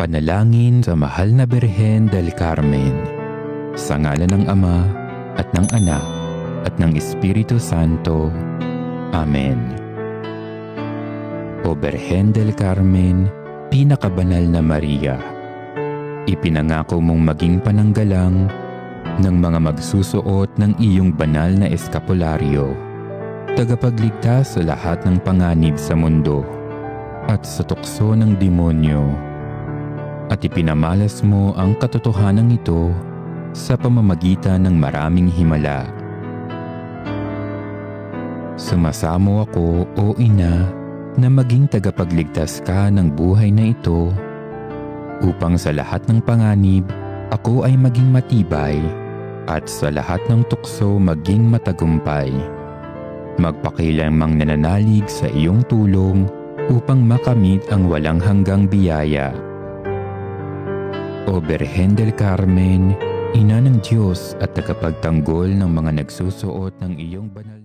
Panalangin sa mahal na Birhen del Carmen. Sa ngalan ng Ama at ng Anak at ng Espiritu Santo. Amen. O Birhen del Carmen, pinakabanal na Maria, ipinangako mong maging pananggalang ng mga magsusuot ng iyong banal na eskapularyo, tagapagligtas sa lahat ng panganib sa mundo at sa tukso ng demonyo. At ipinamalas mo ang katotohanan ito sa pamamagitan ng maraming himala. Sumasamo ako, O Ina, na maging tagapagligtas ka ng buhay na ito upang sa lahat ng panganib ako ay maging matibay at sa lahat ng tukso maging matagumpay. Magpakilamang nananalig sa iyong tulong upang makamit ang walang hanggang biyaya. O Berhen del Carmen, Ina ng Diyos at tagapagtanggol ng mga nagsusuot ng iyong banal